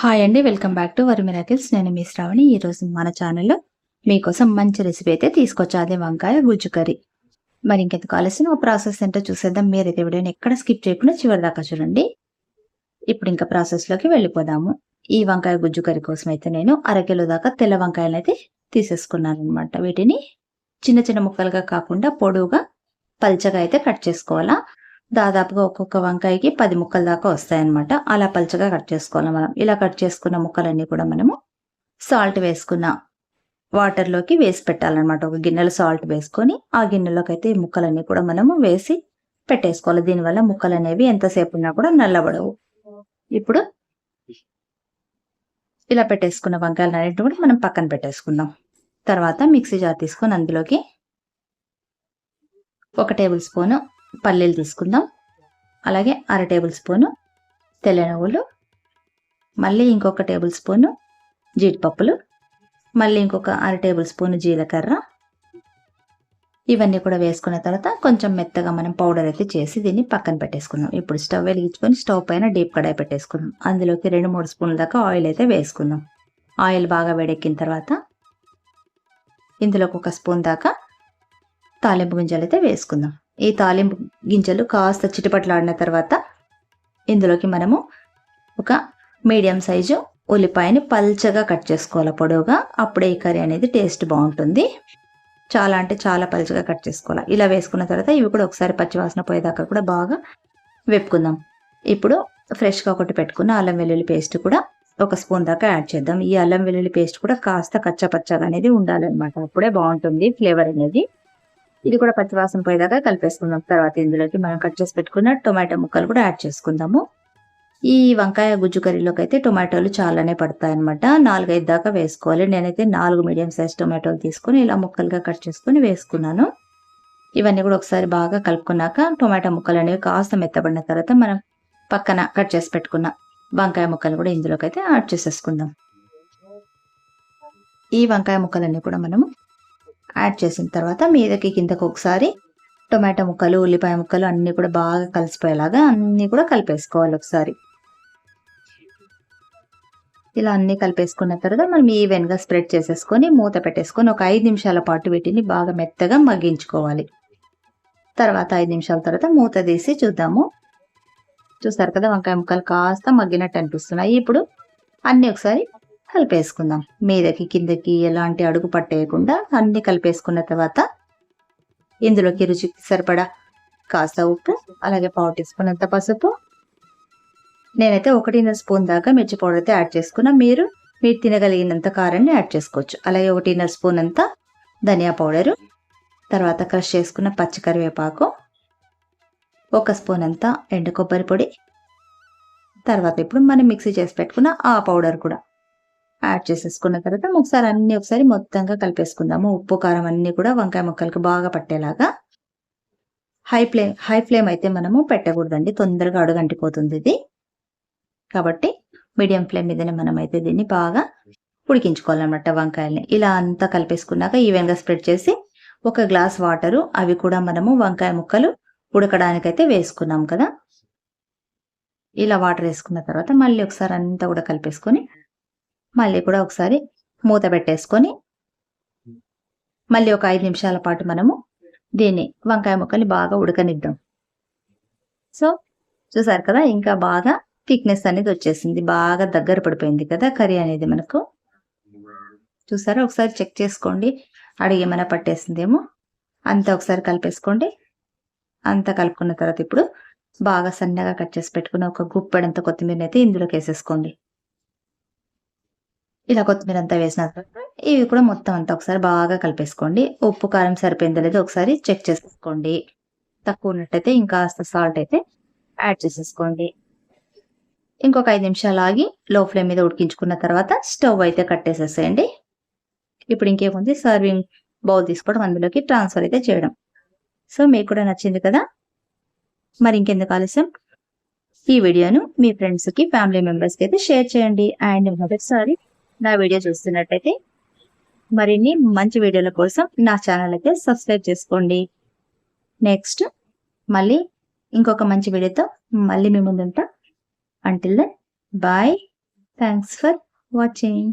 Hi అండి welcome back to వరి miracles నేను మీ శ్రావణి. ఈరోజు మన ఛానల్లో మీకోసం మంచి రెసిపీ అయితే తీసుకొచ్చా? అదే వంకాయ గుజ్జు కర్రీ. మరి ఇంకెందుకు ఆలస్యం? ఒక ప్రాసెస్ ఏంటో చూసేద్దాం. మీరైతే వీడియోని ఎక్కడ స్కిప్ చేయకుండా చివరి దాకా చూడండి. ఇప్పుడు ఇంకా ప్రాసెస్లోకి వెళ్ళిపోదాము. ఈ వంకాయ గుజ్జు కర్రీ కోసం అయితే నేను అరకిలో దాకా తెల్ల వంకాయలు అయితే తీసేసుకున్నాను అనమాట వీటిని చిన్న చిన్న ముక్కలుగా కాకుండా పొడవుగా పల్చగా అయితే కట్ చేసుకోవాలా. దాదాపుగా ఒక్కొక్క వంకాయకి పది ముక్కల దాకా వస్తాయన్నమాట. అలా పల్చగా కట్ చేసుకోవాలి మనం. ఇలా కట్ చేసుకున్న ముక్కలన్నీ కూడా మనము సాల్ట్ వేసుకున్న వాటర్లోకి వేసి పెట్టాలన్నమాట. ఒక గిన్నెలో సాల్ట్ వేసుకొని ఆ గిన్నెలోకి అయితే ఈ ముక్కలన్నీ కూడా మనము వేసి పెట్టేసుకోవాలి. దీనివల్ల ముక్కలు అనేవి ఎంతసేపు ఉన్నా కూడా నల్లబడవు. ఇప్పుడు ఇలా పెట్టేసుకున్న వంకాయలు అన్నింటిని కూడా మనం పక్కన పెట్టేసుకుందాం. తర్వాత మిక్సీ జార్ తీసుకొని అందులోకి ఒక టేబుల్ స్పూను పల్లీలు తీసుకుందాం. అలాగే అర టేబుల్ స్పూను తెల్లనవ్వులు మళ్ళీ ఇంకొక టేబుల్ స్పూను జీడిపప్పులు మళ్ళీ ఇంకొక అర టేబుల్ స్పూను జీలకర్ర. ఇవన్నీ కూడా వేసుకున్న తర్వాత కొంచెం మెత్తగా మనం పౌడర్ అయితే చేసి దీన్ని పక్కన పెట్టేసుకుందాం. ఇప్పుడు స్టవ్ వెలిగించుకొని స్టవ్ పైన డీప్ కడాయి పెట్టేసుకుందాం. అందులోకి రెండు మూడు స్పూన్ల దాకా ఆయిల్ అయితే వేసుకుందాం. ఆయిల్ బాగా వేడెక్కిన తర్వాత ఇందులోకి ఒక స్పూన్ దాకా తాలింపు గింజలు అయితే వేసుకుందాం. ఈ తాలింపు గింజలు కాస్త చిటపట్లాడిన తర్వాత ఇందులోకి మనము ఒక మీడియం సైజు ఉల్లిపాయని పల్చగా కట్ చేసుకోవాలి. పొడవుగా. అప్పుడే ఈ కర్రీ అనేది టేస్ట్ బాగుంటుంది. చాలా అంటే చాలా పల్చగా కట్ చేసుకోవాలి. ఇలా వేసుకున్న తర్వాత ఇవి కూడా ఒకసారి పచ్చివాసన పోయేదాకా కూడా బాగా వెప్పుకుందాం ఇప్పుడు ఫ్రెష్గా ఒకటి పెట్టుకున్న అల్లం వెల్లుల్లి పేస్ట్ కూడా ఒక స్పూన్ దాకా యాడ్ చేద్దాం. ఈ అల్లం వెల్లుల్లి పేస్ట్ కూడా కాస్త కచ్చపచ్చగా అనేది ఉండాలన్నమాట. అప్పుడే బాగుంటుంది. ఫ్లేవర్ అనేది ఇది కూడా పచ్చివాసన పోయేదాకా కలిపేసుకుందాం. తర్వాత ఇందులోకి మనం కట్ చేసి పెట్టుకున్న టొమాటో ముక్కలు కూడా యాడ్ చేసుకుందాము. ఈ వంకాయ గుజ్జు కర్రీలోకి అయితే టొమాటోలు చాలానే పడతాయి అనమాట నాలుగైదు దాకా వేసుకోవాలి. నేనైతే నాలుగు మీడియం సైజ్ టొమాటోలు తీసుకుని ఇలా ముక్కలుగా కట్ చేసుకుని వేసుకున్నాను. ఇవన్నీ కూడా ఒకసారి బాగా కలుపుకున్నాక టొమాటో ముక్కలు అనేవి కాస్త మెత్తబడిన తర్వాత మనం పక్కన కట్ చేసి పెట్టుకున్న వంకాయ ముక్కలు కూడా ఇందులోకి అయితే యాడ్ చేసేసుకుందాం. ఈ వంకాయ ముక్కలన్నీ కూడా మనము యాడ్ చేసిన తర్వాత మీదకి కిందకు ఒకసారి టొమాటో ముక్కలు ఉల్లిపాయ ముక్కలు అన్నీ కూడా బాగా కలిసిపోయేలాగా అన్నీ కూడా కలిపేసుకోవాలి ఒకసారి. ఇలా అన్నీ కలిపేసుకున్న తర్వాత మనం ఈవెన్గా స్ప్రెడ్ చేసేసుకొని మూత పెట్టేసుకొని ఒక ఐదు నిమిషాల పాటు వీటిని బాగా మెత్తగా మగ్గించుకోవాలి. తర్వాత ఐదు నిమిషాల తర్వాత మూత తీసి చూద్దాము. చూస్తారు కదా వంకాయ ముక్కలు కాస్త మగ్గినట్టు అనిపిస్తున్నాయి. ఇప్పుడు అన్నీ ఒకసారి కలిపేసుకుందాం. మీదకి కిందకి ఎలాంటి అడుగు పట్టేయకుండా అన్ని కలిపేసుకున్న తర్వాత ఇందులోకి రుచికి సరిపడా కాస్త ఉప్పు అలాగే పావు టీ స్పూన్ అంత పసుపు. నేనైతే ఒకటిన్నర స్పూన్ దాకా మిర్చి పౌడర్ అయితే యాడ్ చేసుకున్నా. మీరు మీరు తినగలిగినంత కారాన్ని యాడ్ చేసుకోవచ్చు. అలాగే ఒకటిన్నర స్పూన్ అంతా ధనియా పౌడరు. తర్వాత క్రష్ చేసుకున్న పచ్చి కరివేపాకు. ఒక స్పూన్ అంతా ఎండు కొబ్బరి పొడి. తర్వాత ఇప్పుడు మనం మిక్సీ చేసి పెట్టుకున్న ఆ పౌడర్ కూడా. యాడ్ చేసేసుకున్న తర్వాత ఒకసారి అన్ని ఒకసారి మొత్తంగా కలిపేసుకుందాము. ఉప్పు కారం అన్ని కూడా వంకాయ ముక్కలకు బాగా పట్టేలాగా హై ఫ్లేమ్ హై ఫ్లేమ్ అయితే మనము పెట్టకూడదండి. తొందరగా అడుగంటిపోతుంది ఇది. కాబట్టి మీడియం ఫ్లేమ్ మీదనే మనం అయితే దీన్ని బాగా ఉడికించుకోవాలన్నమాట వంకాయల్ని. ఇలా అంతా కలిపేసుకున్నాక ఈవెన్గా స్ప్రెడ్ చేసి ఒక గ్లాస్ వాటరు అవి కూడా మనము వంకాయ ముక్కలు ఉడకడానికైతే వేసుకున్నాం కదా. ఇలా వాటర్ వేసుకున్న తర్వాత మళ్ళీ ఒకసారి అంతా కూడా కలిపేసుకొని మళ్ళీ కూడా ఒకసారి మూత పెట్టేసుకొని మళ్ళీ ఒక ఐదు నిమిషాల పాటు మనము దీన్ని వంకాయ ముక్కల్ని బాగా ఉడకనిద్దాం. సో చూసారు కదా ఇంకా బాగా థిక్నెస్ అనేది వచ్చేసింది. బాగా దగ్గర పడిపోయింది కదా కర్రీ అనేది మనకు. చూసారా? ఒకసారి చెక్ చేసుకోండి. అడిగి ఏమైనా పట్టేసిందేమో. అంతా ఒకసారి కలిపేసుకోండి. అంతా కలుపుకున్న తర్వాత ఇప్పుడు బాగా సన్నగా కట్ చేసి పెట్టుకున్న ఒక గుప్పెడంత కొత్తిమీర అయితే ఇందులోకి వేసేసుకోండి. ఇలా కొత్తిమీర అంతా వేసిన తర్వాత ఇవి కూడా మొత్తం అంతా ఒకసారి బాగా కలిపేసుకోండి. ఉప్పు కారం సరిపోయిందో లేదో ఒకసారి చెక్ చేసుకోండి తక్కువ ఉన్నట్టయితే ఇంకా సాల్ట్ అయితే యాడ్ చేసేసుకోండి. ఇంకొక ఐదు నిమిషాలు ఆగి లో ఫ్లేమ్ మీద ఉడికించుకున్న తర్వాత స్టవ్ అయితే కట్టేసేసేయండి. ఇప్పుడు ఇంకేముంది? సర్వింగ్ బౌల్ తీసుకోవడం అందులోకి ట్రాన్స్ఫర్ అయితే చేయడం. సో మీకు కూడా నచ్చింది కదా? మరి ఇంకెందుకు ఆలస్యం? ఈ వీడియోను మీ ఫ్రెండ్స్కి ఫ్యామిలీ మెంబర్స్కి అయితే షేర్ చేయండి. అండ్ మొదటిసారి నా వీడియో చూస్తున్నట్టయితే మరిన్ని మంచి వీడియోల కోసం నా ఛానల్ అయితే సబ్స్క్రైబ్ చేసుకోండి. నెక్స్ట్ మళ్ళీ ఇంకొక మంచి వీడియోతో మళ్ళీ మీ ముందుంటా. Until then bye thanks for watching